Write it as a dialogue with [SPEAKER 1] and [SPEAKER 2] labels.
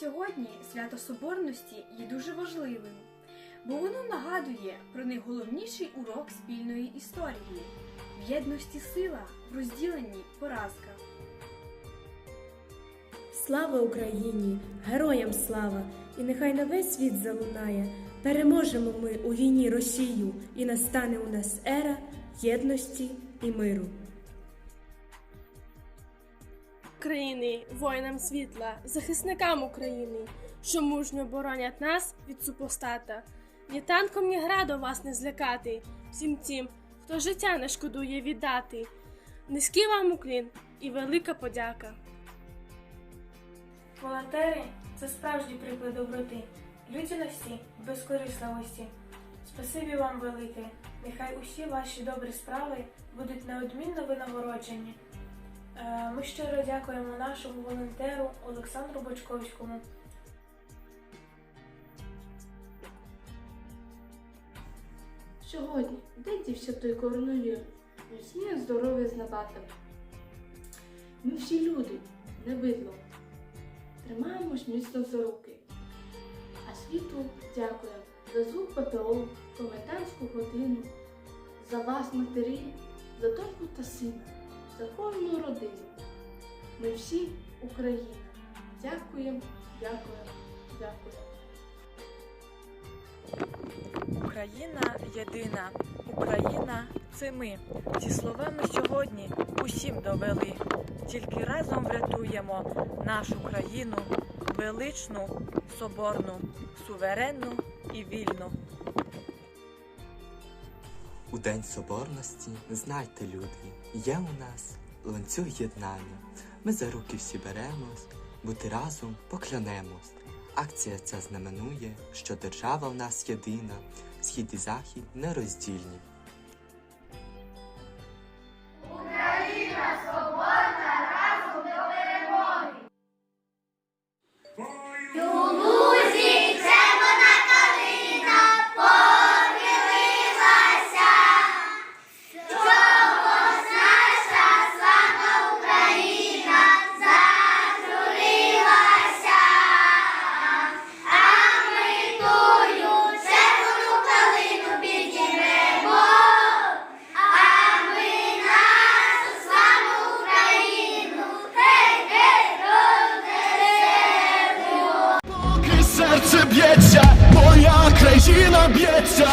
[SPEAKER 1] Сьогодні свято Соборності є дуже важливим, бо воно нагадує про найголовніший урок спільної історії в єдності сила, в розділенні поразка.
[SPEAKER 2] Слава Україні! Героям слава! І нехай на весь світ залунає. Переможемо ми у війні Росію, і настане у нас ера єдності і миру.
[SPEAKER 3] України, воїнам світла, захисникам України, що мужньо боронять нас від супостата. Ні танком, ні градом вас не злякати, всім тим, хто життя не шкодує віддати. Низький вам уклін і велика подяка.
[SPEAKER 4] Волонтери це справжній приклад доброти, людяності, безкорисливості. Спасибі вам велике. Нехай усі ваші добрі справи будуть неодмінно винагороджені. Е, Ми щиро дякуємо нашому волонтеру Олександру Бочковському.
[SPEAKER 5] Сьогодні де дівся той коронавірус? Міцні здоров'я з набатом. Ми всі люди, не бидло. Тримаємось міцно за руки. А світу дякуємо за звук ППО, комендантську годину, за вас, матері, за доньку та сина, за родину. Ми всі Україна. Дякуємо, дякуємо, дякуємо.
[SPEAKER 6] Україна єдина, Україна це ми. Ці слова ми сьогодні усім довели. Тільки разом врятуємо нашу країну, величну, соборну, суверенну і вільну.
[SPEAKER 7] У День Соборності, знайте, люди, є у нас ланцюг єднання. Ми за руки всі беремось, бути разом поклянемось. Акція ця знаменує, що держава в нас єдина, схід і захід нероздільні. powietrze Moja krezina biecze